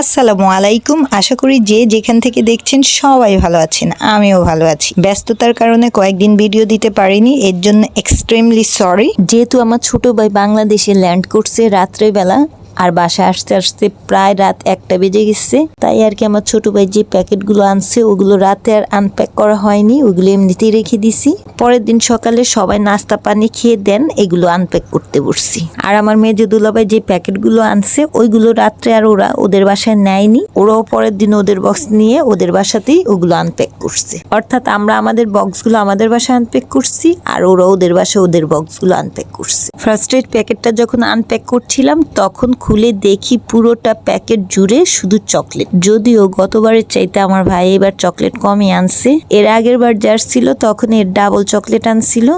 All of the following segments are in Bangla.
আসসালামু আলাইকুম। আশা করি যে যেখান থেকে দেখছেন সবাই ভালো আছেন, আমিও ভালো আছি। ব্যস্ততার কারণে কয়েকদিন ভিডিও দিতে পারিনি, এর জন্য এক্সট্রিমলি সরি যেহেতু আমার ছোট ভাই বাংলাদেশে ল্যান্ড করছে রাত্রেবেলা আর বাসায় আসতে আসতে প্রায় রাত একটা বেজে গেছে। তাই আর কি আমার ছোট ভাই যে প্যাকেটগুলো আনছে, ওগুলো রাতে আর আনপ্যাক করা হয়নি, ওগুলো এমনিতেই রেখে দিছি। পরের দিন সকালে সবাই নাস্তা, পানি খেয়ে দেন, এগুলো আনপ্যাক করতে বসছি। আর আমার মেজে দুলাভাই যে প্যাকেটগুলো আনছে, ওইগুলো রাত্রে আর ওরা ওদের বাসায় নেয়নি। ওরাও পরের দিন ওদের বক্স নিয়ে ওদের বাসাতেই ওগুলো আনপ্যাক করছে। অর্থাৎ আমরা আমাদের বক্সগুলো আমাদের বাসায় আনপ্যাক করছি, আর ওরা ওদের বাসায় ওদের বক্সগুলো আনপ্যাক করছে। ফার্স্ট এড প্যাকেটটা যখন আনপ্যাক করছিলাম, তখন খুলে দেখি পুরোটা প্যাকেট জুড়ে শুধু চকলেট। যদিও গতবারের চাইতে আমার ভাই এবার চকলেট কমই আনছে। এর আগের বার যার ছিল তখন এর ডাবল চকলেট আনছিল।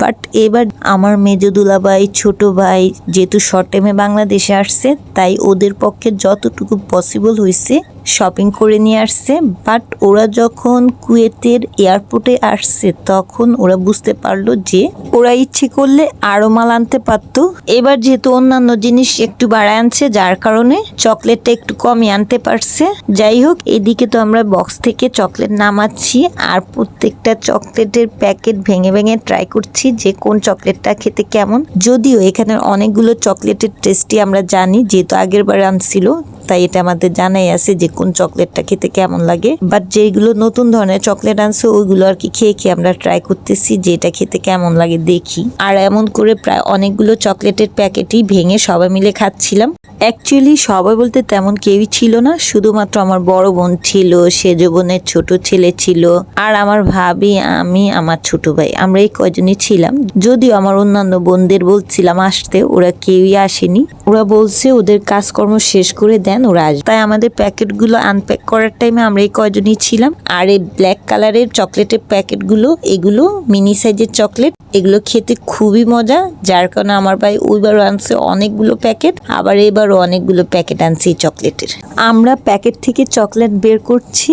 বাট এবার আমার মেজো দুলাভাই, ছোট ভাই যেহেতু শর্ট টাইমে বাংলাদেশে আসছে, তাই ওদের পক্ষে যতটুকু পসিবল হয়েছে শপিং করে নিয়ে আসছে। বাট ওরা যখন কুয়েতের এয়ারপোর্টে আসছে, তখন ওরা বুঝতে পারল যে ওরা ইচ্ছে করলে আরও মাল আনতে পারতো। এবার যেহেতু অন্যান্য জিনিস একটু বাড়ায় আনছে, যার কারণে চকলেটটা একটু কমই আনতে পারছে। যাই হোক, এদিকে তো আমরা বক্স থেকে চকলেট নামাচ্ছি, আর প্রত্যেকটা চকলেটের প্যাকেট ভেঙে ভেঙে ট্রাই করছি। যে কোন চকলেটটা খেতে কেমন। যদিও এখানে অনেকগুলো চকলেটের টেস্টই আমরা জানি, যেহেতু আগের বার আনছিল, তাই এটা আমাদের জানাই আছে যে কোন চকলেটটা খেতে কেমন লাগে। বাট যেগুলো নতুন ধরনের চকলেট আনছে, ওইগুলো আর কি খেয়ে খেয়ে আমরা ট্রাই করতেছি যে এটা খেতে কেমন লাগে দেখি। আর এমন করে প্রায় অনেকগুলো চকলেটের প্যাকেটই ভেঙে সবাই মিলে খাচ্ছিলাম। অ্যাকচুয়ালি সবাই বলতে তেমন কেউই ছিল না। শুধুমাত্র আমার বড় বোন ছিল সেজ বোনের ছোট ছেলে ছিল, আর আমার ভাবি, আমি, আমার ছোট ভাই। আমরা এই কয়জনই ছিলাম। যদিও আমার অন্যান্য বোনদের বলছিলাম আসতে, ওরা কেউই আসেনি। ওরা বলছে, ওদের কাজকর্ম শেষ করে দেন, ওরা আসবে। তাই আমাদের প্যাকেটগুলো আনপ্যাক করার টাইমে আমরা এই কয়জনই ছিলাম। আর এই ব্ল্যাক কালারের চকলেটের প্যাকেটগুলো, এগুলো মিনি সাইজের চকলেট এগুলো খেতে খুবই মজা। যার কারণে আমার ভাই ওইবারও আনছে অনেকগুলো প্যাকেট। আবার এবারও অনেকগুলো প্যাকেট আনছে চকলেটের। আমরা প্যাকেট থেকে চকলেট বের করছি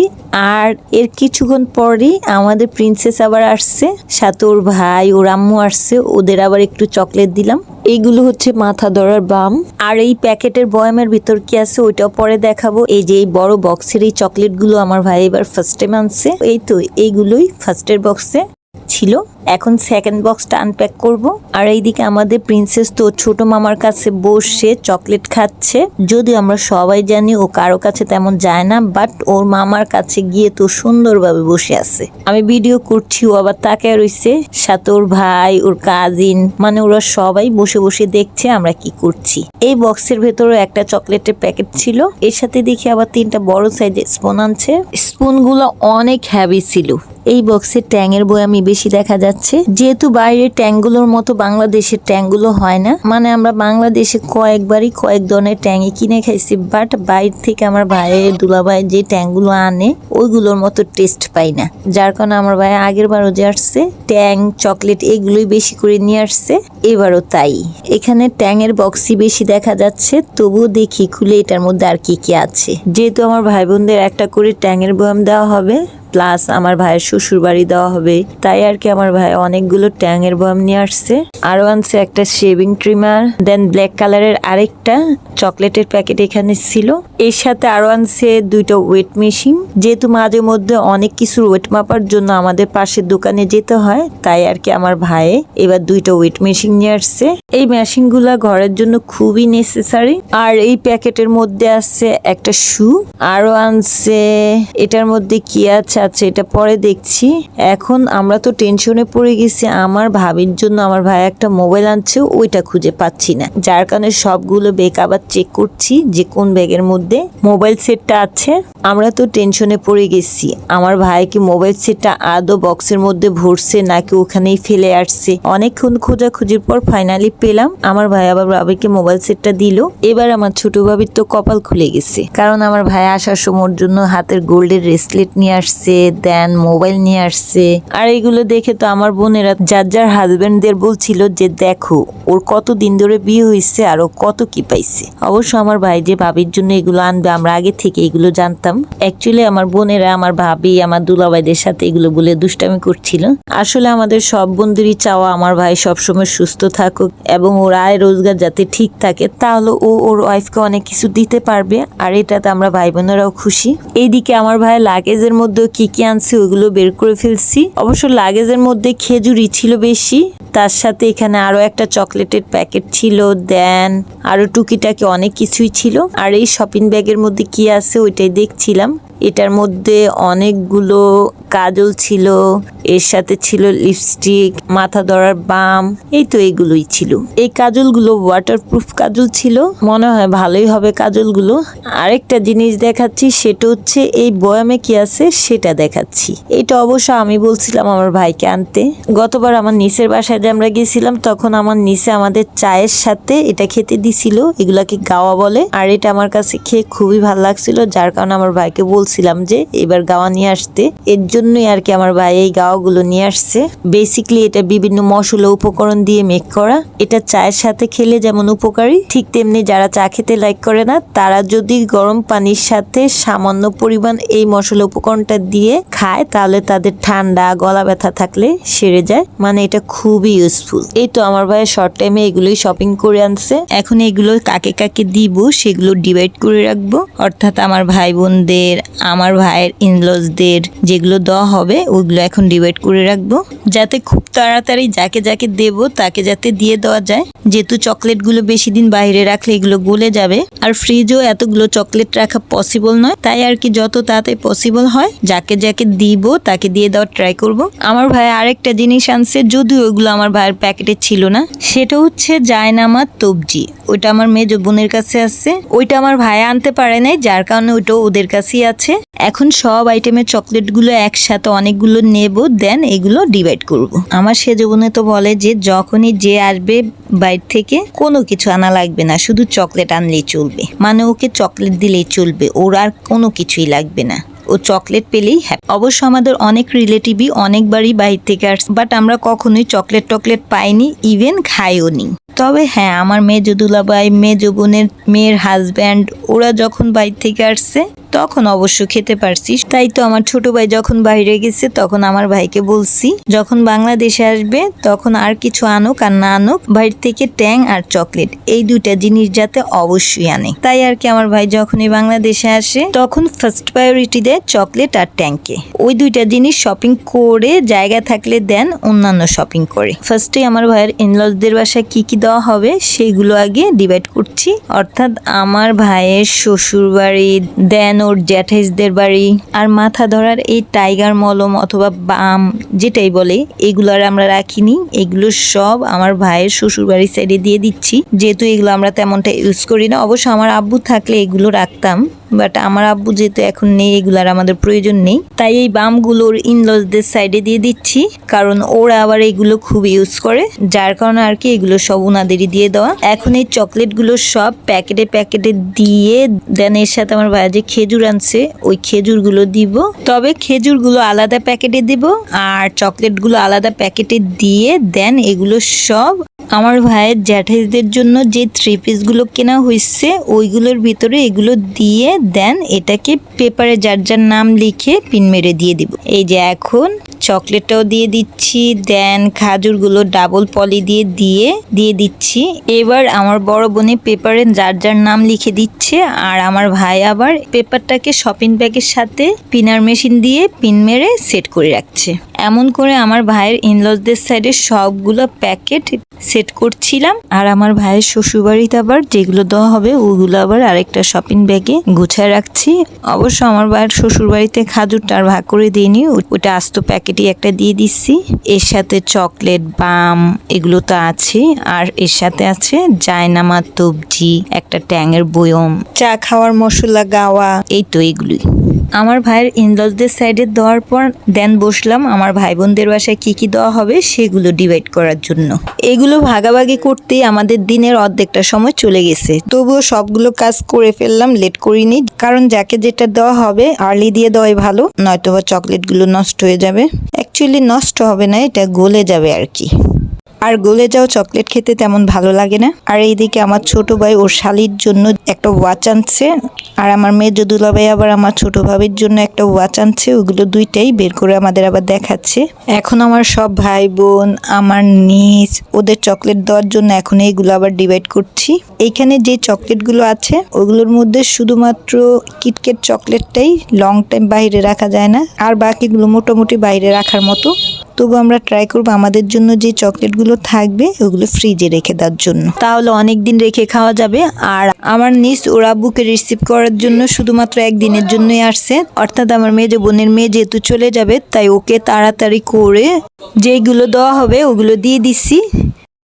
আর এর কিছুক্ষণ পরেই আমাদের প্রিন্সেস আবার আসছে সাথে ওর ভাই, ওর আম্মু আসছে, ওদের আবার একটু চকলেট দিলাম। এইগুলো হচ্ছে মাথা ধরার বাম। আর এই প্যাকেটের বয়ামের ভিতর কি আছে ওইটাও পরে দেখাবো। এই যে এই বড় বক্সের এই চকলেটগুলো আমার ভাই এবার ফার্স্ট টাইম আনছে। এই তো, এইগুলোই ফার্স্টের বক্সে ছিল। এখন সেকেন্ড বক্সটা আনপ্যাক করব। আর এইদিকে আমাদের প্রিন্সেস তো ছোট মামার কাছে বসে চকলেট খাচ্ছে। যদিও আমরা সবাই জানি ও কারও কাছে তেমন যায় না বাট ওর মামার কাছে গিয়ে তো সুন্দরভাবে বসে আছে। আমি ভিডিও করছি, ও আবার তাকায় রইছে। সাথে ওর ভাই, ওর কাজিন মানে ওরা সবাই বসে বসে দেখছে আমরা কি করছি। এই বক্সের ভেতরে একটা চকলেটের প্যাকেট ছিল। এর সাথে দেখি আবার তিনটা বড় সাইজের স্পুন আনছে। স্পুনগুলো অনেক হ্যাভি ছিল। এই বক্সের ট্যাঙের বই আমি বেশি দেখা যাচ্ছে। যেহেতু বাইরের ট্যাঙ্গুলোর মতো বাংলাদেশের ট্যাঙ্গুলো হয় না মানে আমরা বাংলাদেশে কয়েকবারই কয়েক ধরনের ট্যাঙ্গে কিনে খাইছি বাট বাইরে থেকে আমার ভাইয়ের দুলাভাই যে ট্যাঙ্গুলো আনে, ওইগুলোর মতো টেস্ট পাই না। যার কারণে আমার ভাই আগের বারও যে আসছে, ট্যাং চকলেট এগুলোই বেশি করে নিয়ে আসছে, এবারও তাই। এখানে ট্যাঙের বক্সই বেশি দেখা যাচ্ছে, তবুও দেখি খুলে এটার মধ্যে আর কি কি আছে। যেহেতু আমার ভাই বোনদের একটা করে ট্যাঙের বয়াম দেওয়া হবে প্লাস আমার ভাইয়ের শ্বশুর বাড়ি দেওয়া হবে। তাই আর কি আমার ভাই অনেকগুলো ট্যাঙের বয়াম নিয়ে আসছে। আরও আনছে একটা শেভিং ট্রিমার দেন ব্ল্যাক কালারের আরেকটা চকলেটের প্যাকেট এখানে ছিল। এর সাথে আরও আনছে দুইটা ওয়েট মেশিন যেহেতু মাঝে মধ্যে অনেক কিছুর ওয়েট মাপার জন্য আমাদের পাশের দোকানে যেতে হয়, তাই আর কি আমার ভাই এবার দুইটা ওয়েট মেশিন নিয়ে আসছে। এই মেশিনগুলা ঘরের জন্য খুবই নেসেসারি আর এই প্যাকেটের মধ্যে আছে একটা শু আরও আনছে, এটার মধ্যে কি আছে আছে এটা পরে দেখছি। এখন আমরা তো টেনশনে পড়ে গেছি, আমার ভাবির জন্য আমার ভাই একটা মোবাইল আনছে, ওইটা খুঁজে পাচ্ছি না। যার কারণে সবগুলো ব্যাগ আবার চেক করছি, যে কোন ব্যাগের মধ্যে মোবাইল সেটটা আছে। আমরা তো টেনশনে পড়ে গেছি, আমার ভাই কি মোবাইল সেটটা আদৌ বক্সের মধ্যে ভরছে নাকি ওখানেই ফেলে আসছে? অনেকক্ষণ খোঁজাখুঁজির পর ফাইনালি পেলাম, আমার ভাই আবার ভাবিকে মোবাইল সেটটা দিল। এবার আমার ছোট ভাবির তো কপাল খুলে গেছে, কারণ আমার ভাই আসার সময়ের জন্য হাতের গোল্ডের রেসলেট নিয়ে আসছে। দেন মোবাইল নিয়ে আসছে। আর এগুলো দেখে তো আমার বোনেরা যার যার হাজবেন্ডদের বলছিল যে, দেখো, ওর কত দিন ধরে বিয়ে হয়েছে আর ও কত কি পাইছে? অবশ্য আমার ভাই যে ভাবির জন্য এগুলো আনবে, আমরা আগে থেকে এগুলো জানতাম। অ্যাকচুয়ালি আমার বোনেরা, আমার ভাবি, আমার দুলাভাইদের সাথে এগুলো বলে দুষ্টামি করছিল। আসলে আমাদের সব বন্ধুরই চাওয়া, আমার ভাই সবসময় সুস্থ থাকুক এবং ওর আয় রোজগার যাতে ঠিক থাকে, তাহলে ও ওর ওয়াইফকে অনেক কিছু দিতে পারবে। আর এটাতে আমরা ভাই বোনেরাও খুশি। এইদিকে আমার ভাই লাগেজের মধ্যে কি কি আনছে ওগুলো বের করে ফেলছি। অবশ্য লাগেজের মধ্যে খেজুরি ছিল বেশি। তার সাথে এখানে আরও একটা চকলেটের প্যাকেট ছিল, দেন আরও টুকিটাকি অনেক কিছুই ছিল। আর এই শপিং ব্যাগের মধ্যে কি আছে ওইটাই দেখছিলাম। এটার মধ্যে অনেকগুলো কাজল ছিল, এর সাথে ছিল লিপস্টিক মাথা ধরার বাম, এই তো এইগুলোই ছিল। এই কাজলগুলো ওয়াটারপ্রুফ কাজল ছিল। মনে হয় ভালোই হবে কাজলগুলো। আরেকটা জিনিস দেখাচ্ছি, সেটা হচ্ছে এই বয়ামে কি আছে সেটা দেখাচ্ছি। এটা অবশ্য আমি বলছিলাম আমার ভাইকে আনতে। গতবার আমার নিচের বাসায় যে আমরা গেছিলাম তখন আমার নিচে আমাদের চায়ের সাথে এটা খেতে দিছিল, এগুলাকে গাওয়া বলে। আর এটা আমার কাছে খেয়ে খুবই ভালো লাগছিল, যার কারণে আমার ভাইকে বলছিলাম যে, এবার গাওয়া নিয়ে আসতে। এর জন্যই আর কি আমার ভাই এই গাওয়াগুলো নিয়ে আসছে। বেসিকলি এটা বিভিন্ন মশলা উপকরণ দিয়ে মেক করা। এটা চায়ের সাথে খেলে যেমন উপকারী, ঠিক তেমনি যারা চা খেতে লাইক করে না, তারা যদি গরম পানির সাথে সামান্য পরিমাণ এই মশলা উপকরণটা দিয়ে খায়, তাহলে তাদের ঠান্ডা, গলা ব্যথা থাকলে সেরে যায়। মানে এটা খুবই ইউজফুল এই তো আমার ভাই শর্ট টাইমে এগুলোই শপিং করে আনছে। এখন এগুলো কাকে কাকে দিব সেগুলো ডিভাইড করে রাখব। অর্থাৎ আমার ভাই বোনদের আমার ভাইয়ের ইনলজদের যেগুলো দেওয়া হবে, ওগুলো এখন ডিভাইড করে রাখব। যাতে খুব তাড়াতাড়ি যাকে যাকে দেব, তাকে যাতে দিয়ে দেওয়া যায়। যেহেতু চকলেটগুলো বেশি দিন বাইরে রাখলে এগুলো গলে যাবে। আর ফ্রিজেও এতগুলো চকলেট রাখা পসিবল নয়। তাই আর কি যত তাড়াতাড়ি পসিবল হয়, যাকে যাকে যাকে দিব, তাকে দিয়ে দেওয়ার ট্রাই করব। আমার ভাই আরেকটা জিনিস আনছে, যদিও ওগুলো আমার ভাইয়ের প্যাকেটে ছিল না। সেটা হচ্ছে জায়নামা তবজি। ওইটা আমার মেজ বোনের কাছে আছে। ওইটা আমার ভাই আনতে পারে নাই, যার কারণে ওইটা ওদের কাছেই আছে। এখন সব আইটেমের চকলেটগুলো একসাথে অনেকগুলো নেব দেন এগুলো ডিভাইড করব। আমার সে বোনে তো বলে যে, যখনই যে আসবে বাইর থেকে, কোনো কিছু আনা লাগবে না, শুধু চকলেট আনলেই চলবে। মানে ওকে চকলেট দিলেই চলবে, ওর আর কোনো কিছুই লাগবে না। ও চকলেট পেলেই হ্যাপি। অবশ্য আমাদের অনেক রিলেটিভই অনেকবারই বাইরে থেকে আসছে বাট আমরা কখনোই চকলেট টকলেট পাইনি, ইভেন খাইও নি। তবে হ্যাঁ আমার মেয়ে যদুলাবাই, মেয়ে বোনের মেয়ের হাজব্যান্ড, ওরা যখন বাইর থেকে আসছে তখন অবশ্য খেতে পারছি তাই তো আমার ছোট ভাই যখন বাইরে গেছে, তখন আমার ভাইকে বলছি, যখন বাংলাদেশে আসবে, তখন আর কিছু আনুক আর না আনুক, বাইরে থেকে ট্যাং আর চকলেট, এই দুইটা জিনিস যাতে অবশ্যই আনে। তাই আর কি আমার ভাই যখনই বাংলাদেশে আসে, তখন ফার্স্ট প্রায়োরিটি দেয় চকলেট আর ট্যাঙ্কে ওই দুইটা জিনিস শপিং করে, জায়গা থাকলে দেন, অন্যান্য শপিং করে। ফার্স্টে আমার ভাইয়ের ইনলসদের বাসায় কি কি দেওয়া হবে, সেগুলো আগে ডিভাইড করছি। অর্থাৎ আমার ভাইয়ের শ্বশুর বাড়ি দেন ওর জ্যাঠাইসদের বাড়ি। আর মাথা ধরার এই টাইগার মলম অথবা বাম, যেটাই বলে, এগুলো আর আমরা রাখিনি। এগুলো সব আমার ভাইয়ের শ্বশুর বাড়ির সাইডে দিয়ে দিচ্ছি। যেহেতু এগুলো আমরা তেমনটা ইউজ করি না, অবশ্য আমার আব্বু থাকলে এগুলো রাখতাম। বাট আমার আব্বু যেহেতু এখন নেই, এগুলার আমাদের প্রয়োজন নেই। তাই এই বামগুলোর ইনলসদের সাইডে দিয়ে দিচ্ছি, কারণ ওরা আবার এগুলো খুব ইউজ করে, যার কারণে আর কি এগুলো সব ওনাদেরই দিয়ে দেওয়া। এখন এই চকলেটগুলো সব প্যাকেটে প্যাকেটে দিয়ে দেন এর সাথে আমার ভাইয়া যে খেজুর আনছে, ওই খেজুরগুলো দিব। তবে খেজুরগুলো আলাদা প্যাকেটে দিব, আর চকলেটগুলো আলাদা প্যাকেটে দিয়ে দেন এগুলো সব আমার ভাইয়ের জ্যাঠাইদের জন্য যে থ্রি পিসগুলো কেনা হয়েছে ওইগুলোর ভিতরে এগুলো দিয়ে দেন, এটাকে পেপারে যার যার নাম লিখে পিন মেরে দিয়ে দিব। এই যে এখন চকলেটটাও দিয়ে দিচ্ছি দেন খাজুরগুলো ডাবল পলি দিয়ে দিয়ে দিয়ে দিচ্ছি। এবার আমার বড় বোনে পেপারে যার যার নাম লিখে দিচ্ছে, আর আমার ভাই আবার পেপারটাকে শপিং ব্যাগের সাথে পিনার মেশিন দিয়ে পিন মেরে সেট করে রাখছে। এমন করে আমার ভাইয়ের ইনলসদের সাইডে সবগুলো প্যাকেট সেট করছিলাম। আর আমার ভাইয়ের শ্বশুরবাড়িতে আবার যেগুলো দেওয়া হবে, ওগুলো আবার আরেকটা শপিং ব্যাগে গুছায় রাখছি। অবশ্য আমার ভাইয়ের শ্বশুরবাড়িতে খাজুরটা আর ভাগ করে দিইনি ওটা আস্ত প্যাকেটই একটা দিয়ে দিচ্ছি। এর সাথে চকলেট বাম এগুলো তো আছে। আর এর সাথে আছে জায়নামা, তবজি, একটা ট্যাঙের বয়ম, চা খাওয়ার মশলা, গাওয়া, এই তো এগুলোই। আমার ভাইয়ের ইনলসদের সাইডে দেওয়ার পর দেন বসলাম। আমার ভাই বোনদের বাসায় কি কি দেওয়া হবে সেগুলো ডিভাইড করার জন্য। এগুলো ভাগাভাগি করতেই আমাদের দিনের অর্ধেকটা সময় চলে গেছে। তবুও সবগুলো কাজ করে ফেললাম, লেট করিনি। কারণ যাকে যেটা দেওয়া হবে, আর্লি দিয়ে দেওয়াই ভালো নয়তো বা চকলেটগুলো নষ্ট হয়ে যাবে। অ্যাকচুয়ালি নষ্ট হবে না, এটা গলে যাবে আর কি। আর গলে যাও চকলেট খেতে তেমন ভালো লাগে না। আর এইদিকে আমার ছোট ভাই ওর শালির জন্য একটা ওয়াচ আনছে। আর আমার মেয়ে যদুলা ভাই আবার আমার ছোট ভাবির জন্য একটা ওয়াচ আনছে। ওগুলো দুইটাই বের করে আমাদের আবার দেখাচ্ছে। এখন আমার সব ভাই বোন, আমার নিজ ওদের চকলেট দেওয়ার জন্য এখন এইগুলো আবার ডিভাইড করছি। এইখানে যে চকলেটগুলো আছে, ওগুলোর মধ্যে শুধুমাত্র কিটকেট চকলেটটাই লং টাইম বাইরে রাখা যায় না। আর বাকিগুলো মোটামুটি বাইরে রাখার মতো। তবু আমরা ট্রাই করব আমাদের জন্য যে চকলেটগুলো থাকবে, ওগুলো ফ্রিজে রেখে দেওয়ার জন্য। তাহলে অনেক দিন রেখে খাওয়া যাবে। আর আমার নিজ ওরা বুকে রিসিভ করার জন্য শুধুমাত্র একদিনের জন্যই আসছে। অর্থাৎ আমার মেয়ে যে বোনের মেয়ে যেহেতু চলে যাবে, তাই ওকে তাড়াতাড়ি করে যেইগুলো দেওয়া হবে, ওগুলো দিয়ে দিচ্ছি।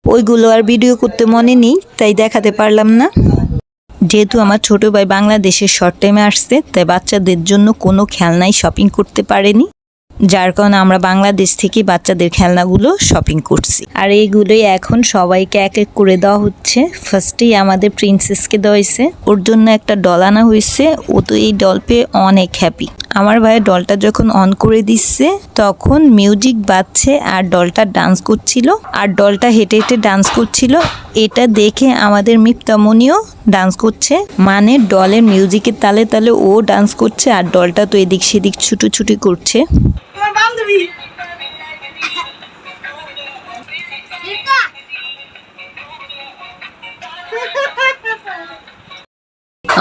ওইগুলো আর ভিডিও করতে মনে নেই, তাই দেখাতে পারলাম না। যেহেতু আমার ছোট ভাই বাংলাদেশের শর্ট টাইমে আসছে, তাই বাচ্চাদের জন্য কোনো খেলনাই শপিং করতে পারেনি। যার কারণে আমরা বাংলাদেশ থেকে বাচ্চাদের খেলনাগুলো শপিং করছি। আর এইগুলোই এখন সবাইকে এক এক করে দেওয়া হচ্ছে। ফার্স্টেই আমাদের প্রিন্সেসকে দেওয়া হয়েছে। ওর জন্য একটা ডল আনা হয়েছে। ও তো এই ডল পেয়ে অনেক হ্যাপি আমার ভাইয়ের ডলটা যখন অন করে দিচ্ছে, তখন মিউজিক বাজছে আর ডলটা ডান্স করছিল। আর ডলটা হেঁটে হেঁটে ডান্স করছিল। এটা দেখে আমাদের মিপ্তামনিও ডান্স করছে। মানে ডলের মিউজিকের তালে তালে ও ডান্স করছে আর ডলটা তো এদিক সেদিক ছুটোছুটি করছে।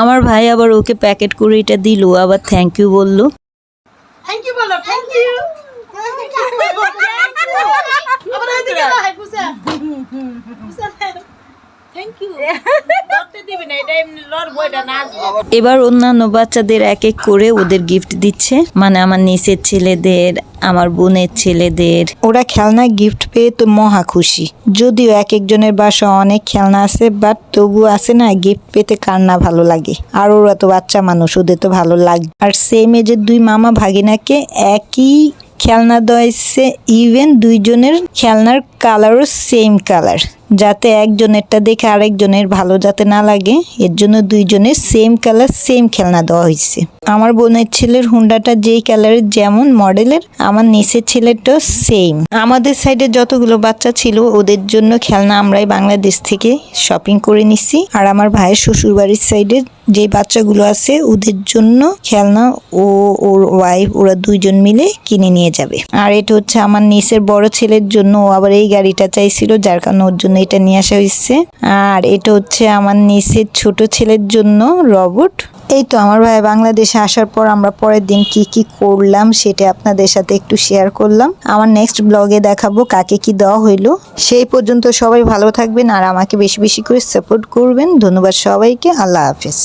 আমার ভাই আবার ওকে প্যাকেট করে এটা দিল আবার থ্যাংক ইউ বলল। থ্যাংক ইউ বলো থ্যাংক ইউ এবার অন্যান্য বাচ্চাদের এক এক করে ওদের গিফট দিচ্ছে। মানে আমার নিচের ছেলেদের আমার বোনের ছেলেদের। ওরা খেলনা গিফট পেয়ে তো মহা খুশি। যদিও এক একজনের বাসা অনেক খেলনা আছে বাট তবু আছে না গিফট পেতে কার না ভালো লাগে। আর ওরা তো বাচ্চা মানুষ, ওদের তো ভালো লাগে। আর সেম এজের দুই মামা ভাগিনাকে একই খেলনা দয়েছে ইভেন দুইজনের খেলনার কালারও সেম কালার। যাতে একজনেরটা দেখে আরেকজনের ভালো যাতে না লাগে, এর জন্য দুইজনের সেম কালার সেম খেলনা দেওয়া হয়েছে আমার বোনের ছেলের হুন্ডাটা যেই কালারের যেমন মডেলের, আমার নিচের ছেলেরটাও সেম আমাদের সাইডে যতগুলো বাচ্চা ছিল, ওদের জন্য খেলনা আমরাই বাংলাদেশ থেকে শপিং করে নিছি। আর আমার ভাইয়ের শ্বশুর বাড়ির সাইডে যে বাচ্চাগুলো আছে, ওদের জন্য খেলনা ও ওর ওয়াইফ ওরা দুইজন মিলে কিনে নিয়ে যাবে। আর এটা হচ্ছে আমার নিচের বড় ছেলের জন্য ও আবার এই গাড়িটা চাইছিল, যার কারণে ওর জন্য এটা নিয়ে আসা হয়েছে। আর এটা হচ্ছে আমার নিচের ছোট ছেলের জন্য রবট। এই তো আমার ভাই বাংলাদেশে আসার পর আমরা পরের দিন কি কি করলাম সেটা আপনাদের সাথে একটু শেয়ার করলাম। আমার নেক্সট ব্লগে দেখাবো কাকে কি দেওয়া হইল। সেই পর্যন্ত সবাই ভালো থাকবেন আর আমাকে বেশি বেশি করে সাপোর্ট করবেন। ধন্যবাদ সবাইকে। আল্লাহ হাফেজ।